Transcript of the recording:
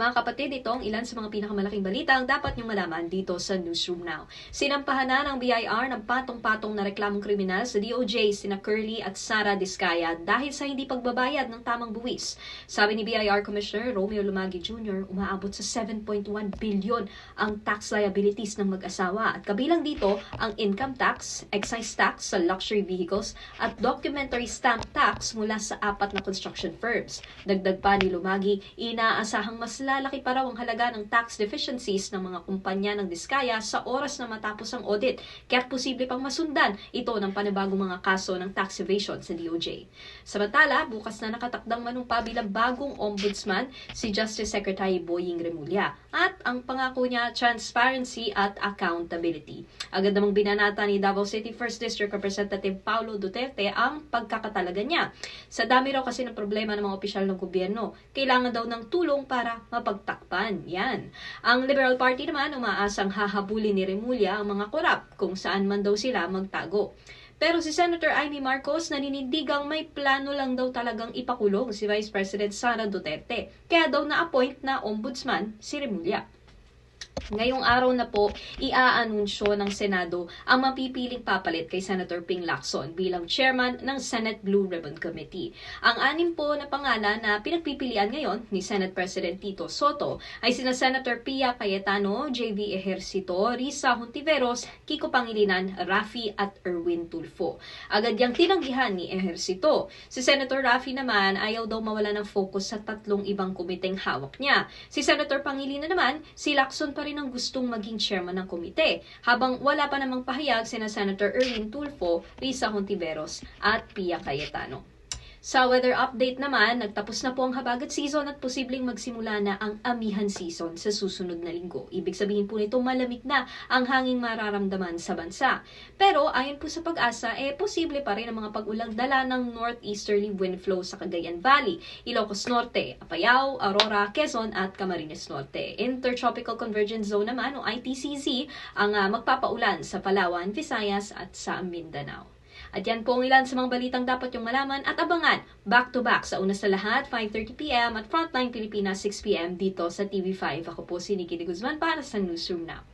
Mga kapatid, ito ang ilan sa mga pinakamalaking balita ang dapat niyong malaman dito sa Newsroom Now. Sinampahan na ng BIR ng patong-patong na reklamong kriminal sa DOJ sina Curly at Sara Discaya dahil sa hindi pagbabayad ng tamang buwis. Sabi ni BIR Commissioner Romeo Lumagi Jr., umaabot sa 7.1 bilyon ang tax liabilities ng mag-asawa at kabilang dito ang income tax, excise tax sa luxury vehicles at documentary stamp tax mula sa apat na construction firms. Dagdag pa ni Lumagi, inaasahang mas lalaki pa raw ang halaga ng tax deficiencies ng mga kumpanya ng Diskaya sa oras na matapos ang audit, kaya posible pang masundan ito ng panibagong mga kaso ng tax evasion sa DOJ. Samantala, bukas na nakatakdang manumpa bilang bagong ombudsman si Justice Secretary Boying Remulla at ang pangako niya transparency at accountability. Agad namang binanata ni Davao City 1st District Representative Paulo Duterte ang pagkakatalaga niya. Sa dami raw kasi ng problema ng mga opisyal ng gobyerno, kailangan daw ng tulong para mapagtakpan. Yan. Ang Liberal Party naman umaasang hahabulin ni Remulla ang mga korap kung saan man daw sila magtago. Pero si Senator Amy Marcos naninindigang may plano lang daw talagang ipakulong si Vice President Sara Duterte. Kaya daw na-appoint na ombudsman si Remulla. Ngayong araw na po, iaanunsyo ng Senado ang mapipiling papalit kay Senator Ping Lacson bilang chairman ng Senate Blue Ribbon Committee. Ang anim po na pangalan na pinagpipilian ngayon ni Senate President Tito Soto ay sina Senator Pia Cayetano, JV Ejercito, Risa Hontiveros, Kiko Pangilinan, Rafi at Erwin Tulfo. Agad yang tinanggihan ni Ejercito. Si Senator Rafi naman ayaw daw mawala ng focus sa tatlong ibang komiteng hawak niya. Si Senator Pangilinan naman, si Lacson pa rin ang gustong maging chairman ng komite, habang wala pa namang pahayag sina Senator Erwin Tulfo, Risa Hontiveros at Pia Cayetano. Sa weather update naman, nagtapos na po ang habagat season at posibleng magsimula na ang amihan season sa susunod na linggo. Ibig sabihin po nito malamig na ang hanging mararamdaman sa bansa. Pero ayon po sa pag-asa, eh posible pa rin ang mga pag-ulang dala ng northeasterly wind flow sa Cagayan Valley, Ilocos Norte, Apayao, Aurora, Quezon at Camarines Norte. Intertropical Convergence Zone naman o ITCZ ang uh, magpapaulan sa Palawan, Visayas at sa Mindanao. At yan po ang ilan sa mga balitang dapat yung malaman at abangan back-to-back sa una sa lahat, 5.30pm at Frontline Pilipinas 6pm dito sa TV5. Ako po si Nikki de Guzman para sa Newsroom Now.